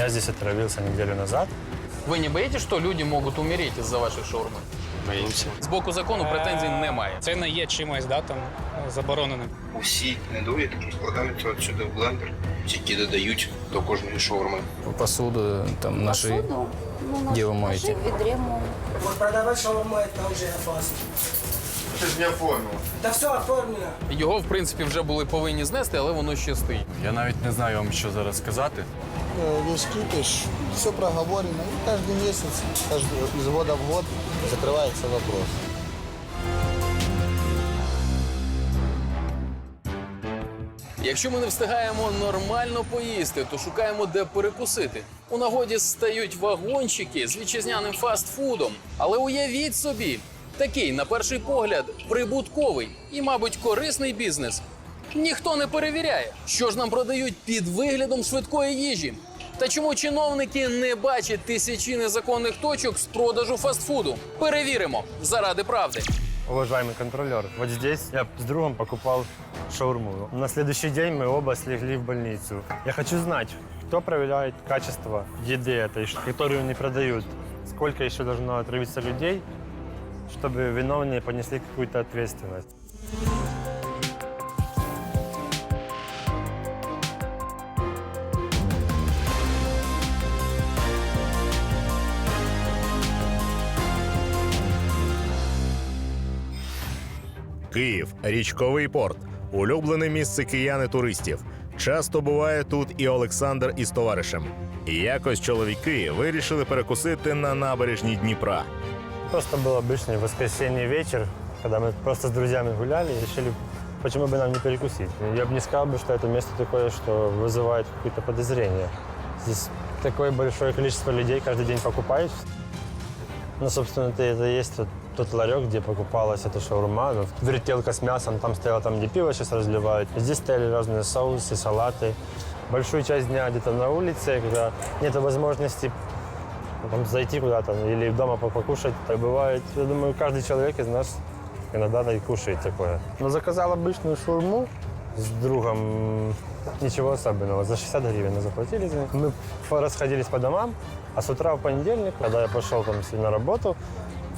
Я здесь отравился неделю назад. Ви не боїтесь, що люди можуть умереть із-за вашої шаурми? Боїмося. З боку закону претензій немає. Це не є чимось да, там, забороненим. Усі недоїдки складаються отсюди в блендер, які додають до кожної шаурми. Посуду там наші. Посуду? Ну, Где вы моете? ведре мою. Вот продавать шаурму это уже опасно. Ти ж не оформила. Да все оформлено. Його, в принципі, вже були повинні знести, але воно ще стоїть. Я навіть не знаю вам, що зараз сказати. Э, Весь кипиш, все проговорено. И каждый месяц, каждый, из года в год закрывается вопрос. Якщо ми не встигаємо нормально поїсти, то шукаємо де перекусити. У нагоді стають вагончики з вітчизняним фастфудом. Але уявіть собі, такий, на перший погляд, прибутковий і, мабуть, корисний бізнес. Ніхто не перевіряє, що ж нам продають під виглядом швидкої їжі. Та чому чиновники не бачать тисячі незаконних точок з продажу фастфуду? Перевіримо заради правди. Уважаемый контролер, вот здесь я с другом покупал шаурму. На следующий день мы оба слегли в больницу. Я хочу знать, кто проверяет качество еды этой, ш- которую не продают. Сколько еще должно отравиться людей, чтобы виновные понесли какую-то ответственность. Київ річковий порт, улюблене місце киян і туристів. Часто буває тут і Олександр із товаришем. І якось чоловіки вирішили перекусити на набережній Дніпра. Просто был обычный воскресенье вечер, когда мы просто с друзьями гуляли и решили, почему бы нам не перекусить. Я бы не сказал, бы, что это место такое, что вызывает какое-то подозрение. Здесь такое большое количество людей каждый день покупает. Ну, собственно, это, это и есть вот тот ларек, где покупалась эта шаурма. Ну, вертелка с мясом, там стояла, там, где пиво сейчас разливают. Здесь стояли разные соусы, салаты. Большую часть дня где-то на улице, когда нет возможности там, зайти куда-то или дома по- покушать. Так бывает. Я думаю, каждый человек из нас иногда да и кушает такое. Но заказал обычную шурму с другом. Ничего особенного. За 60 гривен мы заплатили. за них. Мы расходились по домам, а с утра в понедельник, когда я пошел там на работу,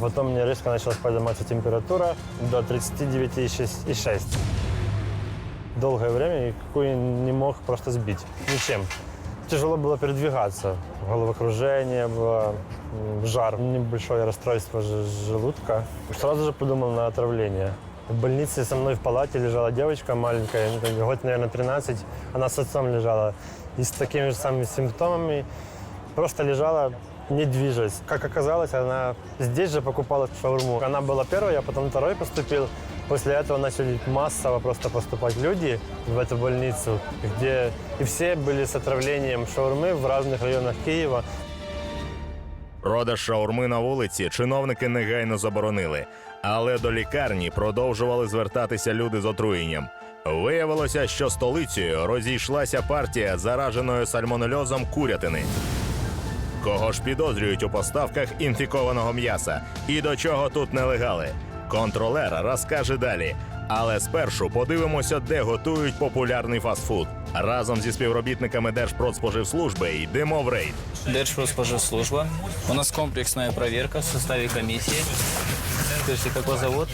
потом мне резко началась подниматься температура до 39,6. Долгое время никакой не мог просто сбить. Ничем. Тяжело было передвигаться. Головокружение было, жар, небольшое расстройство же- желудка. Сразу же подумал на отравление. В больнице со мной в палате лежала девочка маленькая, год, наверное, 13. Она с отцом лежала. И с такими же самыми симптомами просто лежала, не движась. Как оказалось, она здесь же покупала шаурму. Она была первой, а потом второй поступил. После этого начали массово просто поступать люди в эту больницу, где и все были с отравлением шаурмы в разных районах Киева. Продаж шаурми на вулиці чиновники негайно заборонили, але до лікарні продовжували звертатися люди з отруєнням. Виявилося, що столицею розійшлася партія зараженою сальмонельозом курятини. Кого ж підозрюють у поставках інфікованого м'яса? І до чого тут нелегали? Контролер розкаже далі. Але спершу подивимося, де готують популярний фастфуд. Разом зі співробітниками Держпродспоживслужби йдемо в рейд. Держпродспоживслужба. У нас комплексная проверка в составе комиссии. Скажите, как вас зовут?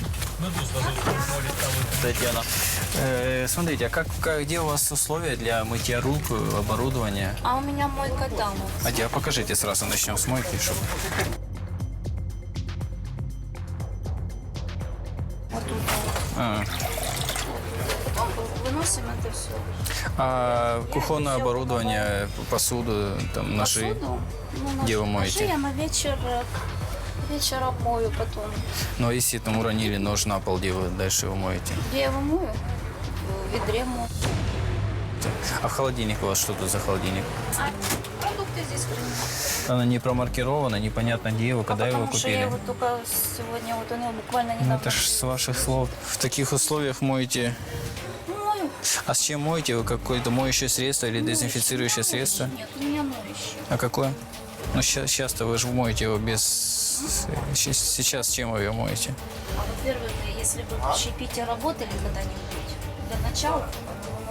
Э, смотрите, а как, как, где у вас условия для мытья рук, э, оборудования? А у меня мойка там. А где, покажите сразу, начнем с мойки. Чтобы... Вот тут. А, выносим это все. а кухонное оборудование, посуду, там, ножи. Посуду. Ну, Где вы моете? Ножи я на вечер, э, вечером мою потом. Но если там уронили нож на пол, где вы дальше его моете? Где я его мою? В ведре мою. А в холодильник у вас что тут за холодильник? А продукты здесь хранятся. Она не промаркирована, непонятно где его, когда а его потому что я купили. его только сегодня, вот он его буквально Ну, недавно. это ж с ваших слов. В таких условиях моете. Мою. А с чем моете? Вы какое-то моющее средство или дезинфицирующее Моющее. средство? Нет, у меня моющее. А какое? Ну, сейчас-то вы же моете его без... Сейчас чем вы его моете? А во-первых, если вы в общепите работали когда-нибудь, для начала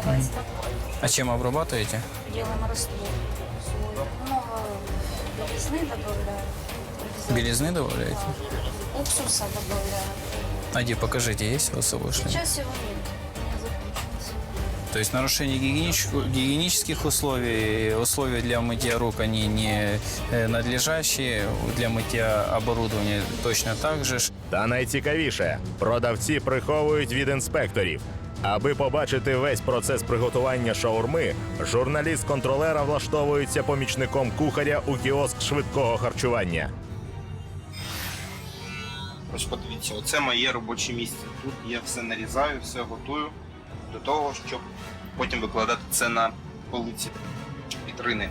вымывать так, А чем обрабатываете? делаем раствор. свой. Ну, белизны добавляю. обязательно. Белизны добавляете? Уксуса добавляю. А где, покажите, есть у вас с собой что-нибудь? Сейчас его нет. У меня закончилось. То есть нарушение гигиенич- гигиенических условий, условия для мытья рук, они не э, надлежащие, для мытья оборудования точно так же. ж. Та найцікавіше, продавці приховують від інспекторів. Аби побачити весь процес приготування шаурми, журналіст контролера влаштовується помічником кухаря у кіоск швидкого харчування. Ось подивіться, оце моє робоче місце. Тут я все нарізаю, все готую до того, щоб потім викладати це на полиці вітрини.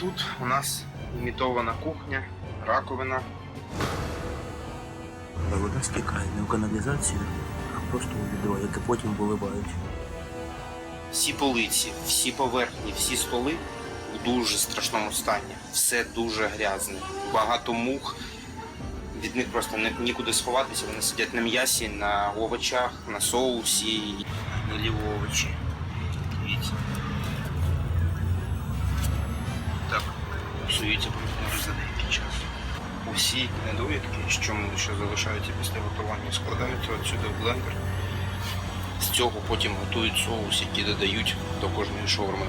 Тут у нас імітована кухня, раковина. Вода стікає не в каналізацію, просто у відро, яке потім виливають. Всі полиці, всі поверхні, всі столи в дуже страшному стані. Все дуже грязне. Багато мух. Від них просто нікуди сховатися. Вони сидять на м'ясі, на овочах, на соусі, гнилі овочі. Дивіться. Так, псуються за деякий час. Усі недоїдки, що ми ще залишаються після готування, складаються отсюди в блендер. З цього потім готують соус, який додають до кожної шаурми.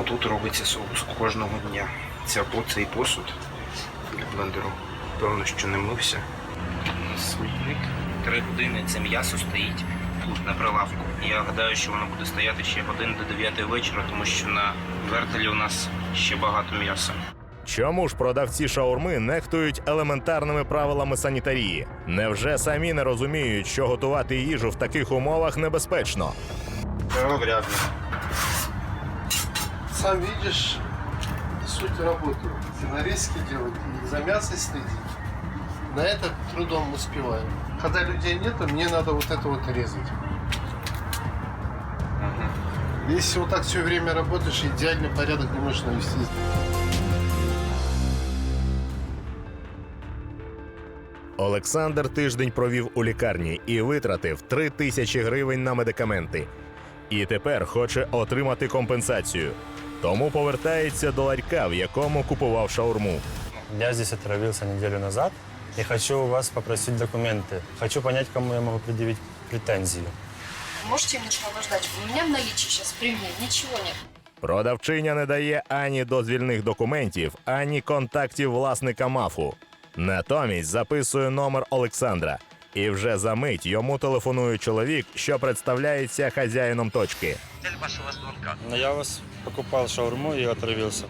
Отут робиться соус кожного дня. Або цей посуд для блендеру. Певно, що не мився. Смітник. Три години це м'ясо стоїть тут на прилавку. Я гадаю, що воно буде стояти ще годин до 9 вечора, тому що на вертелі у нас ще багато м'яса. Чому ж продавці шаурми нехтують елементарними правилами санітарії? Невже самі не розуміють, що готувати їжу в таких умовах небезпечно? Вряд ли. Сам видишь суть работы. Нарезки делать и за мясо следить. На это трудом успеваем. Когда людей нет, мне надо вот это вот резать. Если вот так все время работаешь, идеальный порядок не можешь навести. Олександр тиждень провів у лікарні і витратив 3 тисячі гривень на медикаменти. І тепер хоче отримати компенсацію. Тому повертається до ларька, в якому купував шаурму. Я здесь отравился неделю назад и хочу у вас попросить документы. Хочу понять, кому я могу предъявить претензию. Можете немножко обождать? У меня в наличии сейчас при мне ничего нет. Продавчиня не дає ані дозвільних документів, ані контактів власника мафу. Натомість записує номер Олександра. І вже за мить йому телефонує чоловік, що представляється хазяїном точки. Цель вашего звонка. Но я у вас покупал шаурму и отравился.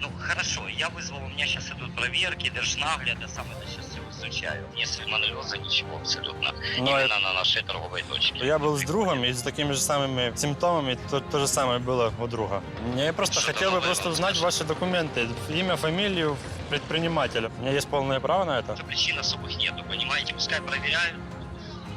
Ну, хорошо, я вызвал, у меня сейчас идут проверки, держнагляда, сам это сейчас все изучаю. Не сальмонеллеза, ничего абсолютно. Но Именно на нашей торговой точке. Я был с другом и с такими же самыми симптомами, то, то же самое было у друга. Я просто Что-то хотел бы новое просто вам узнать скажет. ваши документы, имя, фамилию предпринимателя. У меня есть полное право на это. Причин особых нету, понимаете? Пускай проверяют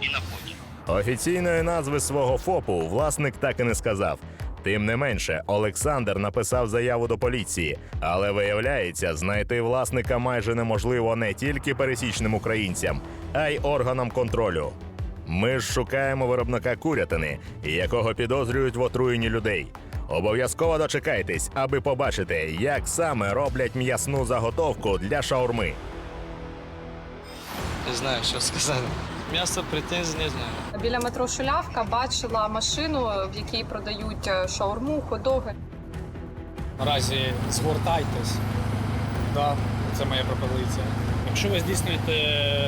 и находят. Офіційної назви свого ФОПу власник так і не сказав. Тим не менше, Олександр написав заяву до поліції, але виявляється, знайти власника майже неможливо не тільки пересічним українцям, а й органам контролю. Ми ж шукаємо виробника курятини, якого підозрюють в отруєнні людей. Обов'язково дочекайтесь, аби побачити, як саме роблять м'ясну заготовку для шаурми. Не знаю, що сказати. М'ясо претензій не знаю. Біля метро Шулявка бачила машину, в якій продають е, шаурму, ходоги. Наразі звертайтесь. Да, це моя пропозиція. Якщо ви здійснюєте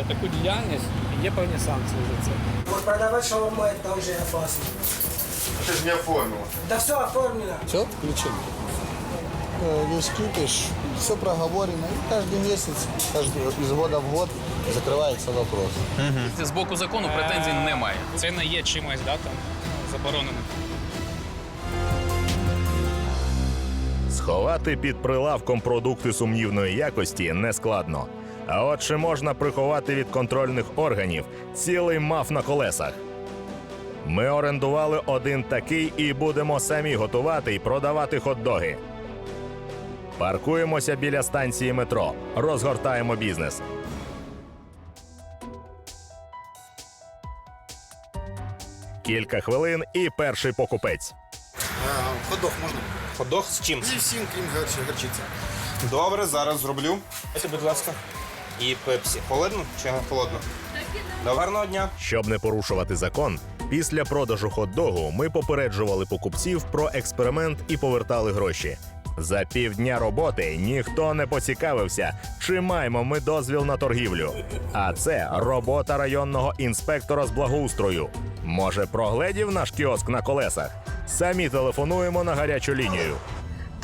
таку діяльність, є певні санкції за це. Вот продавать шаурму это уже опасно. Ты же не оформил. Да все оформлено. Все, включено. Э, Весь кипиш, все проговорено. И каждый месяц, каждый, из года в год закрывается вопрос. З боку закону претензій немає. Це не є чимось да, там, забороненим. Сховати під прилавком продукти сумнівної якості нескладно. А от чи можна приховати від контрольних органів цілий маф на колесах? Ми орендували один такий і будемо самі готувати і продавати хот-доги. Паркуємося біля станції метро, розгортаємо бізнес. Кілька хвилин і перший покупець. Ходок можна? Ходох з чим? Всім, крім гарчи- гарчиці. Добре, зараз зроблю. Ось, будь ласка. І пепсі. Холодно чи холодно? До гарного дня. Щоб не порушувати закон, після продажу хот-догу ми попереджували покупців про експеримент і повертали гроші. За півдня роботи ніхто не поцікавився, чи маємо ми дозвіл на торгівлю. А це робота районного інспектора з благоустрою. Може, прогледів наш кіоск на колесах? Самі телефонуємо на гарячу лінію.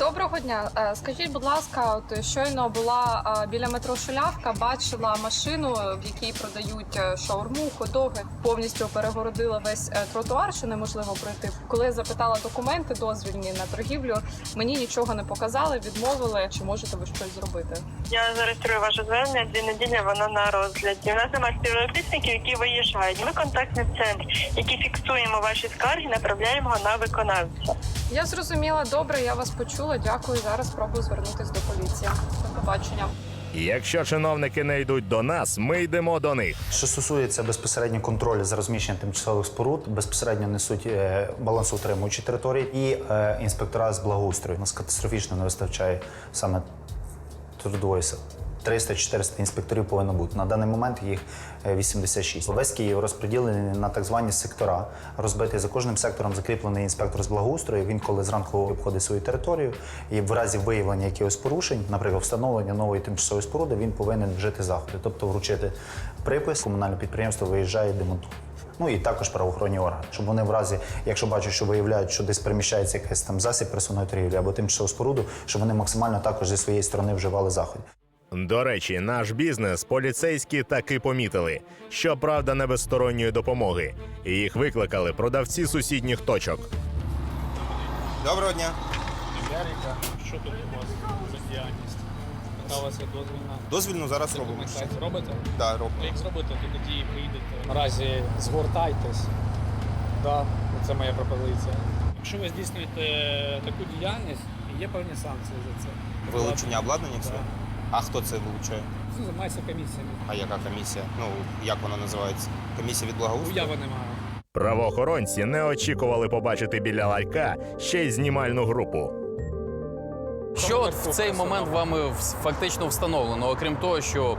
Доброго дня. Е, Скажіть, будь ласка, от щойно була е, біля метро Шулявка, бачила машину, в якій продають е, шаурму, ходоги. Повністю перегородила весь е, тротуар, що неможливо пройти. Коли я запитала документи дозвільні на торгівлю, мені нічого не показали, відмовили. Чи можете ви щось зробити? Я зареєструю ваше звернення. Дві неділі воно на розгляді. У нас немає співробітників, які виїжджають. Ми контактний центр, який фіксуємо ваші скарги, направляємо на виконавця. Я зрозуміла. Добре, я вас почула. Дякую. Зараз спробую звернутись до поліції. До побачення. Якщо чиновники не йдуть до нас, ми йдемо до них. Що стосується безпосередньо контролю за розміщенням тимчасових споруд, безпосередньо несуть е, балансоутримуючі території і е, інспектора з благоустрою. У нас катастрофічно не вистачає саме трудової сили. 300-400 інспекторів повинно бути. На даний момент їх 86. Весь Київ розподілений на так звані сектора, розбитий за кожним сектором закріплений інспектор з благоустрою. Він, коли зранку обходить свою територію, і в разі виявлення якихось порушень, наприклад, встановлення нової тимчасової споруди, він повинен вжити заходи, тобто вручити припис. Комунальне підприємство виїжджає і демонтує. Ну і також правоохоронні органи, щоб вони в разі, якщо бачать, що виявляють, що десь переміщається якийсь там засіб персональної торгівлі або тимчасову споруду, щоб вони максимально також зі своєї сторони вживали заходи. До речі, наш бізнес поліцейські таки помітили. Щоправда, не без сторонньої допомоги. Їх викликали продавці сусідніх точок. Доброго дня. Ярика, що тут у вас за діяльність? Яка у вас є дозвільна? Дозвільну зараз робимо. Документацію робите? Да, робимо. Як зробите, то тоді приїдете. Наразі згортайтесь. Да, це моя пропозиція. Якщо ви здійснюєте таку діяльність, є певні санкції за це. Вилучення обладнання все? А хто це вилучає? Це займається комісіями. А яка комісія? Ну, як вона називається? Комісія від благоустрою? Уяви немає. Правоохоронці не очікували побачити біля ларька ще й знімальну групу. Що от в цей момент вами вс- фактично встановлено, окрім того, що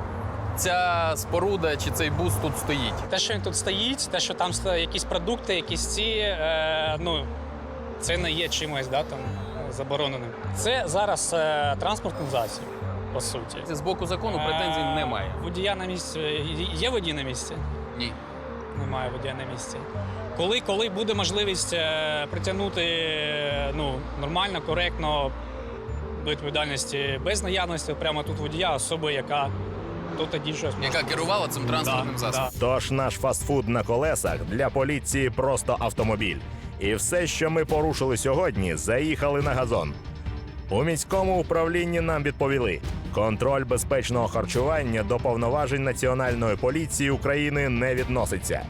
ця споруда чи цей бус тут стоїть? Те, що він тут стоїть, те, що там якісь продукти, якісь ці, е, ну, це не є чимось да, там, забороненим. Це зараз е, транспортний засіб, по суті. З боку закону претензій Е, немає. Водія на місці. Є водій на місці? Ні. Немає водія на місці. Коли, коли буде можливість е, притягнути е, ну, нормально, коректно до відповідальності без наявності прямо тут водія, особи, яка тут тоді щось Яка керувала цим транспортним Да, засобом? Тож наш фастфуд на колесах для поліції просто автомобіль. І все, що ми порушили сьогодні, заїхали на газон. У міському управлінні нам відповіли: контроль безпечного харчування до повноважень Національної поліції України не відноситься.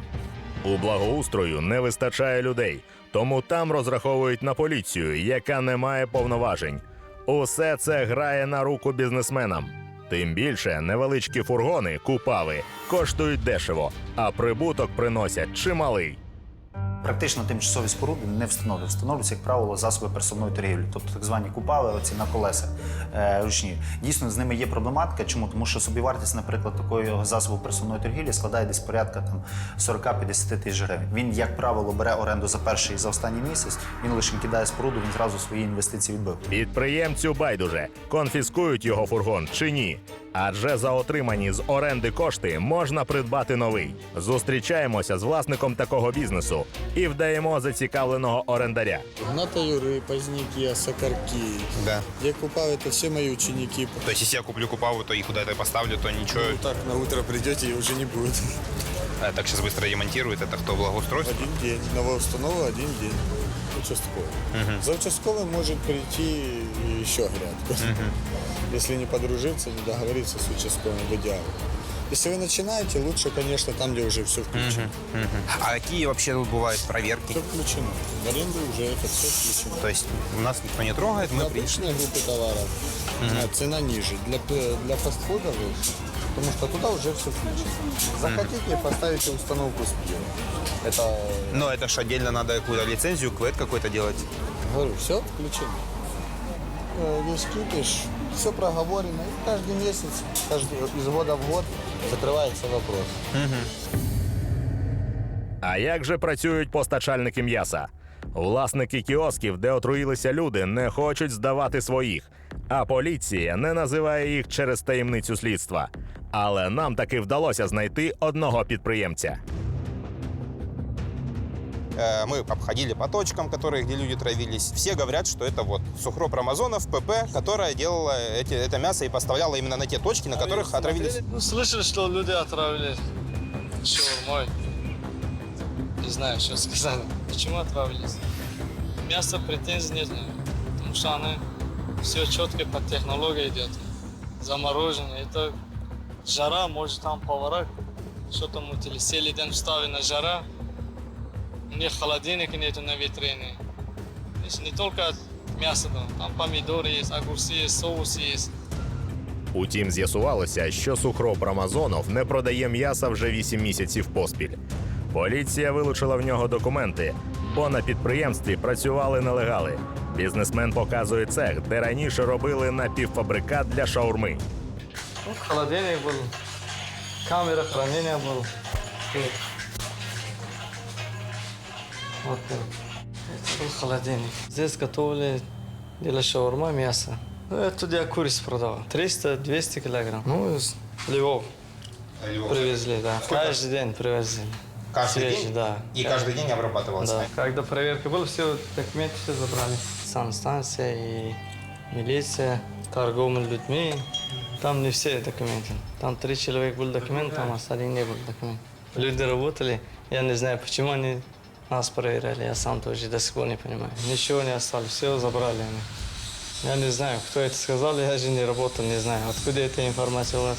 У благоустрою не вистачає людей, тому там розраховують на поліцію, яка не має повноважень. Усе це грає на руку бізнесменам. Тим більше невеличкі фургони, купави, коштують дешево, а прибуток приносять чималий. Практично тимчасові споруди не встановлюють. Встановлюються, як правило, засоби персональної торгівлі, тобто так звані купави, оці на колесах е, ручні. Дійсно, з ними є проблематика. Чому? Тому що собівартість, наприклад, такого засобу персональної торгівлі складає десь порядка там 40-50 тисяч гривень. Він, як правило, бере оренду за перший і за останній місяць. Він лише кидає споруду, він зразу свої інвестиції відбив. Підприємцю байдуже конфіскують його фургон чи ні Адже за отримані з оренди кошти можна придбати новий. Зустрічаємося з власником такого бізнесу і вдаємо зацікавленого орендаря. Гнатаюри, Поздняки, Сокарки. Да. Я купал, это все мои ученики. То есть, если я куплю купаву, то и куда-то поставлю, то ничего. Ну, так, на утро придете и уже не будет. А, так сейчас быстро ремонтируют. Это кто, благоустройство? Один день. Новоустанова один день. Участковый. За участковым может прийти еще грядка. Если не подружиться, не договориться с участковым в идеале. Если вы начинаете, лучше, конечно, там, где уже все включено. А какие вообще тут бывают проверки? Все включено. В аренду уже это все включено. То есть у нас никто не трогает, мы Для при... обычной группы товаров а, цена ниже. Для, для фастфуда выше. Потому что туда уже все включено. Захотите, поставите установку с пива. Это Но это ж отдельно надо какую-то лицензию, квет какой-то делать. Говорю, все включено. Э, Весь кипиш, все проговорено. И каждый месяц, каждый, из года в год закрывается вопрос. А як же працюють постачальники м'яса? Власники кіосків, де отруїлися люди, не хочуть здавати своїх, а поліція не називає їх через таємницю слідства. Але нам таки вдалося знайти одного підприємця. Э, Мы обходили по точкам, которые, где люди травились. Все говорят, что это вот Сухроп Рамазонов, ПП, которая делала эти, это мясо и поставляла именно на те точки, на которых отравились. Ну, слышали, что люди отравили шаурмой. Не знаю, что сказать. Почему отравились? Мясо претензий нет, потому что оно все четко по технологии идет. Заморожено. Это жара, может там повара что-то мутили. Сели день вставлена жара. У них холодильника нету на витрине. То есть не только мясо, там, там помидоры есть, огурцы есть, соус есть. Утім, з'ясувалося, що сухроп Рамазонов не продає м'яса вже 8 місяців поспіль. Поліція вилучила в нього документи, бо на підприємстві працювали нелегали. Бізнесмен показує цех, де раніше робили напівфабрикат для шаурми. Ну, холодильник был, камера хранения был. Тут. Вот это. Это был холодильник. Здесь готовили для шаурма мясо. Ну, я туда куриц продавал. 300-200 килограмм. Ну, из Львов привезли, да. Каждый день привезли. Каждый Свежий, день? да. И каждый день обрабатывалось? Да. Когда проверка была, все документы все забрали. Санстанция и милиция, торговля людьми. Там не все документы. Там три человека были документы, там остальные не было документов. Люди работали, я не знаю, почему они нас проверяли, я сам тоже до сих пор не понимаю. Ничего не осталось, все забрали они. Я не знаю, кто это сказал, я же не работал, не знаю, откуда эта информация у вас.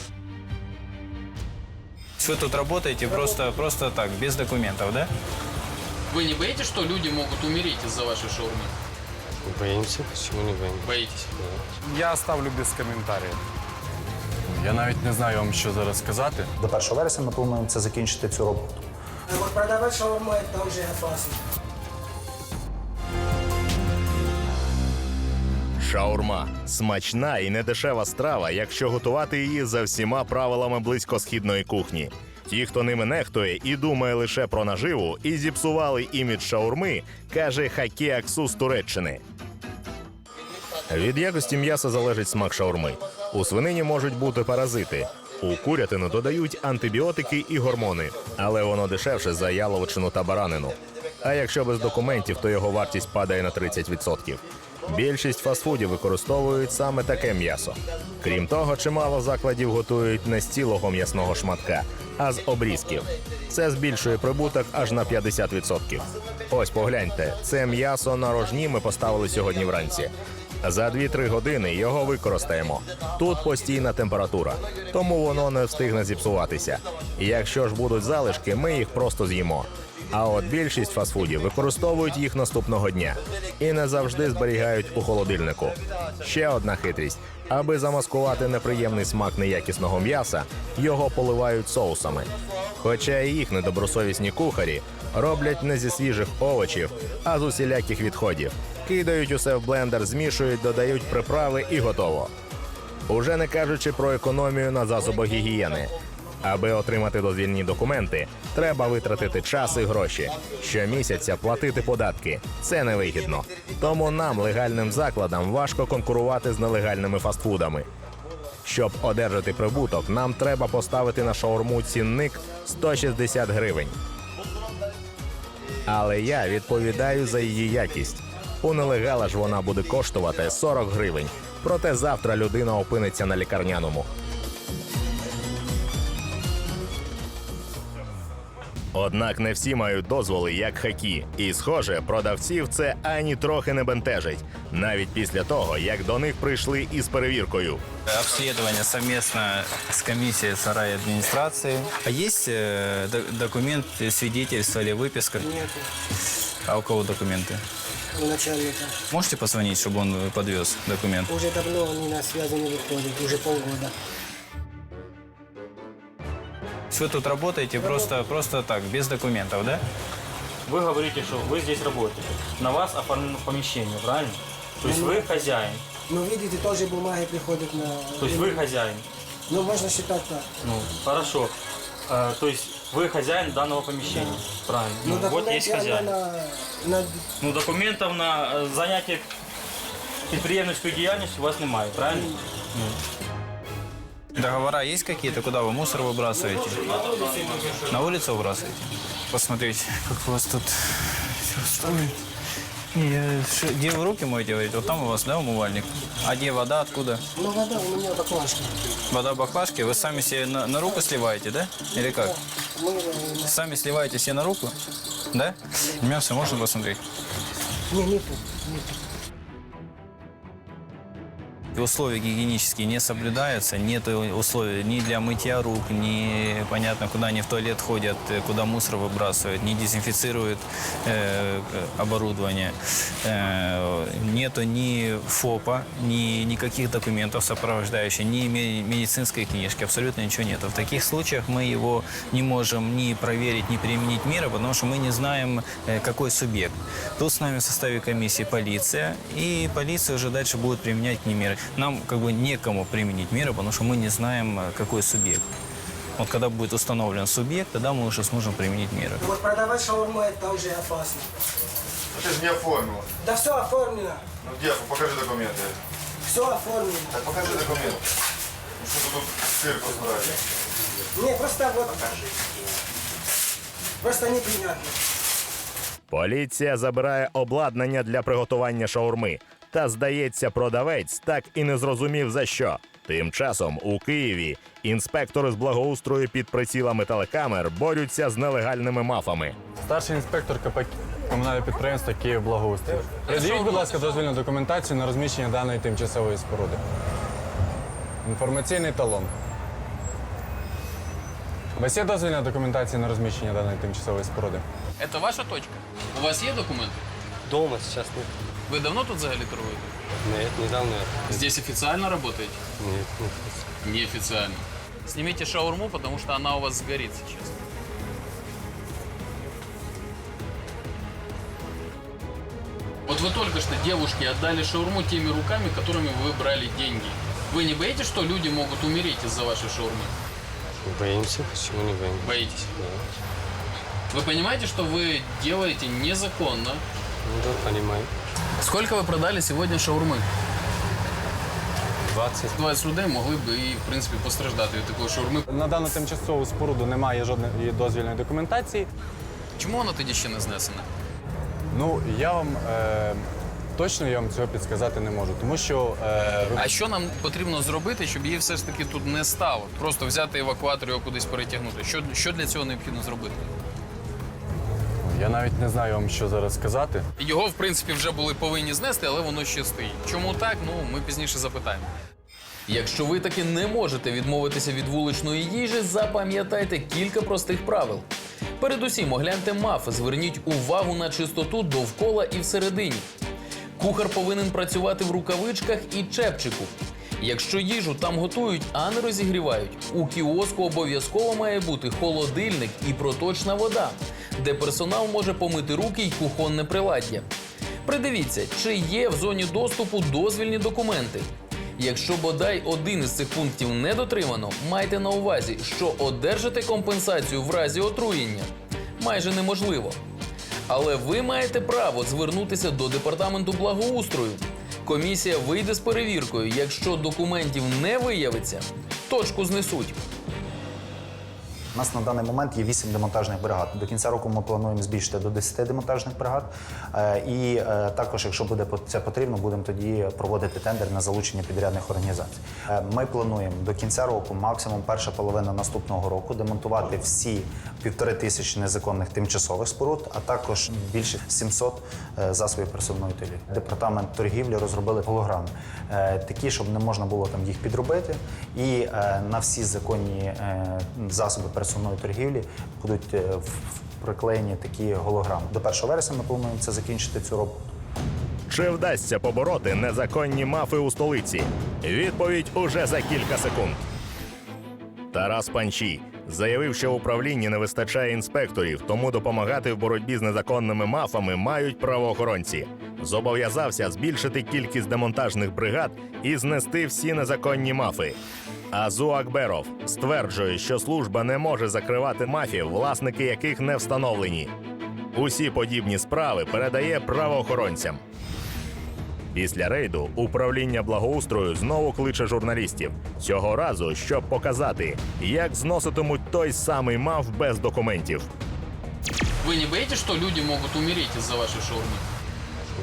Вы тут работаете просто, просто так, без документов, да? Вы не боитесь, что люди могут умереть из-за вашей шаурмы? Боимся, почему не боимся? Боитесь? Я ставлю без коментарів. Я навіть не знаю вам, що зараз сказати. До 1 вересня ми плануємо це закінчити цю роботу. А вот продавать шаурму это уже опасно. Шаурма смачна і недешева страва, якщо готувати її за всіма правилами близькосхідної кухні. Ті, хто ними нехтує і думає лише про наживу, і зіпсували імідж шаурми, каже Хакі Аксу з Туреччини. Від якості м'яса залежить смак шаурми. У свинині можуть бути паразити. У курятину додають антибіотики і гормони, але воно дешевше за яловичину та баранину. А якщо без документів, то його вартість падає на 30%. Більшість фастфудів використовують саме таке м'ясо. Крім того, чимало закладів готують не з цілого м'ясного шматка, а з обрізків. Це збільшує прибуток аж на 50%. Ось погляньте, це м'ясо на рожні ми поставили сьогодні вранці. За 2-3 години його використаємо. Тут постійна температура, тому воно не встигне зіпсуватися. Якщо ж будуть залишки, ми їх просто з'їмо. А от більшість фастфудів використовують їх наступного дня і не завжди зберігають у холодильнику. Ще одна хитрість: аби замаскувати неприємний смак неякісного м'яса, його поливають соусами. Хоча і їх недобросовісні кухарі роблять не зі свіжих овочів, а з усіляких відходів. Кидають усе в блендер, змішують, додають приправи і готово. Уже не кажучи про економію на засобах гігієни. Аби отримати дозвільні документи, треба витратити час і гроші. Щомісяця платити податки це невигідно. Тому нам, легальним закладам, важко конкурувати з нелегальними фастфудами. Щоб одержати прибуток, нам треба поставити на шаурму цінник 160 гривень. Але я відповідаю за її якість. У нелегала ж вона буде коштувати 40 гривень. Проте завтра людина опиниться на лікарняному. Однак не всі мають дозволи, як хакі. І, схоже, продавців це ані трохи не бентежить, навіть після того, як до них прийшли із перевіркою. Обследование совместно с комиссией сарай администрации. А есть э, до- документ, свидетельство или выписка? Нет, А у кого документы? у начальника. Можете позвонить, чтобы он э, подвез документ? Уже давно они на связи не выходят, уже полгода. Вы тут работаете просто, просто так, без документов, да? вы говорите, что вы здесь работаете. На вас оформлено помещение, правильно? То есть вы хозяин. Ну, видите, тоже бумаги приходят на... То есть вы хозяин. Ну, можно считать так. Ну, хорошо. Э, то есть вы хозяин данного помещения. Правильно. Ну, Ну, вот есть документы хозяин. на, на... Ну, документов на е, заняття підприємницькою діяльністю у вас немає, правильно? Ну. Договора есть какие-то, куда вы мусор выбрасываете? На улицу выбрасываете? Посмотрите, как у вас тут все я- ш- Где вы руки моете, говорите? Вот там у вас, да, умывальник? А где вода, откуда? Ну, вода у меня баклажка. Вода в баклажке? Вы сами себе на, на руку сливаете, да? Или как? Мы, э, Сами сливаете себе на руку? Да? Все можно посмотреть. не, нету, нету. Условия гигиенические не соблюдаются, нет условий ни для мытья рук, ни понятно, куда они в туалет ходят, куда мусор выбрасывают, не дезинфицируют э, оборудование. Э, нету ни ФОПа, ни никаких документов сопровождающих, ни ме- медицинской книжки, абсолютно ничего нету. В таких случаях мы его не можем ни проверить, ни применить меры, потому что мы не знаем, э, какой субъект. Тут с нами в составе комиссии полиция, и полиция уже дальше будет применять к ним меры. Нам как бы некому применить меры, потому что мы не знаем, э, какой субъект. Вот когда будет установлен субъект, тогда мы уже сможем применить меры. Вот продавать шаурму это уже опасно. Ты же не оформил. Да все оформлено. Ну где? Покажи документы. Все оформлено. Так покажи документы. Ну что тут цирк устраиваешь? Не, просто вот... Просто неприятно. Поліція забирає обладнання для приготування шаурми. Та, здається, продавець так і не зрозумів за що. Тим часом у Києві інспектори з благоустрою під прицілами телекамер борються з нелегальними мафами. Старший інспектор КП комунального підприємства Київ Благоустрій. Придивіть, будь ласка, дозвільну документацію на розміщення даної тимчасової споруди. Інформаційний талон. Вас є дозвільна документація на розміщення даної тимчасової споруди? Это ваша точка? У вас є документи? Дома сейчас нет. Ви давно тут взагалі торгуєте? Нет, недавно. Здесь официально работаете? Нет, нет. Неофициально. Снимите шаурму, потому что она у вас сгорит сейчас. Вот вы только что девушке отдали шаурму теми руками, которыми вы брали деньги. Вы не боитесь, что люди могут умереть из-за вашей шаурмы? Боимся, почему не боимся? Боитесь? Вы понимаете, что вы делаете незаконно? Ну да, понимаю. Сколько вы продали сегодня шаурмы? 20. 20 людей могли б і, в принципі, постраждати від такої шаурми. На дану тимчасову споруду немає жодної дозвільної документації. Чому вона тоді ще не знесена? Ну, я вам е, точно я вам цього підсказати не можу, тому що е, ви А що нам потрібно зробити, щоб її все ж таки тут не стало? Просто взяти евакуатор і його кудись перетягнути. Що, що для цього необхідно зробити? Я навіть не знаю вам, що зараз сказати. Його, в принципі, вже були повинні знести, але воно ще стоїть. Чому так? Ну, ми пізніше запитаємо. Якщо ви таки не можете відмовитися від вуличної їжі, запам'ятайте кілька простих правил. Передусім, огляньте маф, зверніть увагу на чистоту довкола і всередині. Кухар повинен працювати в рукавичках і чепчику. Якщо їжу там готують, а не розігрівають, у кіоску обов'язково має бути холодильник і проточна вода, де персонал може помити руки й кухонне приладдя. Придивіться, чи є в зоні доступу дозвільні документи. Якщо бодай один із цих пунктів не дотримано, майте на увазі, що одержати компенсацію в разі отруєння майже неможливо. Але ви маєте право звернутися до департаменту благоустрою. Комісія вийде з перевіркою. Якщо документів не виявиться, точку знесуть. У нас на даний момент є 8 демонтажних бригад. До кінця року ми плануємо збільшити до 10 демонтажних бригад. Е, І е, також, якщо буде це потрібно, будемо тоді проводити тендер на залучення підрядних організацій. Е, Ми плануємо до кінця року, максимум перша половина наступного року, демонтувати всі півтори тисячі незаконних тимчасових споруд, а також більше 700 е, засобів пересувної утилі. Департамент торгівлі розробили голограми, е, такі, щоб не можна було там їх підробити. І е, на всі законні засоби пересувної торгівлі будуть приклеєні такі голограми. До 1 вересня ми плануємо це закінчити цю роботу. Чи вдасться побороти незаконні мафи у столиці? Відповідь уже за кілька секунд. Тарас Панчій, Заявив, що в управлінні не вистачає інспекторів, тому допомагати в боротьбі з незаконними мафами мають правоохоронці. Зобов'язався збільшити кількість демонтажних бригад і знести всі незаконні мафи. Азу Акберов стверджує, що служба не може закривати мафів, власники яких не встановлені. Усі подібні справи передає правоохоронцям. Після рейду управління благоустрою знову кличе журналістів. Цього разу, щоб показати, як зноситимуть той самий мав без документів. Вы не боитесь, что люди могут умереть из-за вашей шаурмы?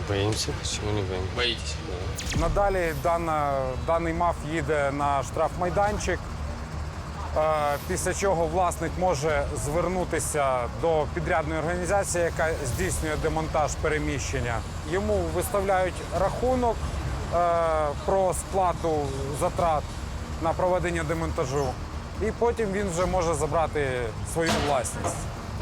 Боїмося, чому не боїмося? Боитесь? Надалі дана, даний маф їде на штрафмайданчик, після чого власник може звернутися до підрядної організації, яка здійснює демонтаж переміщення. Йому виставляють рахунок е, про сплату затрат на проведення демонтажу, і потім він вже може забрати свою власність.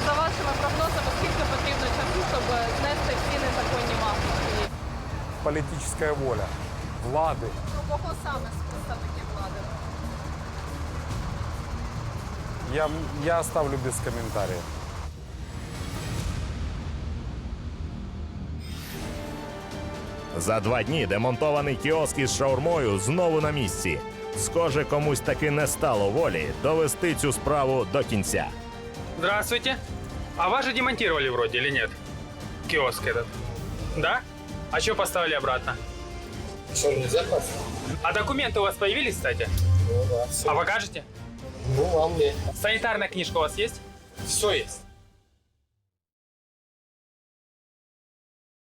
За вашими прогнозами, скільки потрібно часу, щоб знести всі незаконні мафи? Політична воля влади. Про кого саме з представників влади? Я, я ставлю без коментарів. За два дні демонтований кіоск із шаурмою знову на місці. Схоже, комусь таки не стало волі довести цю справу до кінця. Здравствуйте. А вас же демонтировали вроде или нет? Киоск этот. Да? А что поставили обратно? Что, нельзя класть? А документы у вас появились, кстати? Ну да, все. А покажете? Ну, ладно. мне. Санитарная книжка у вас есть? Все есть.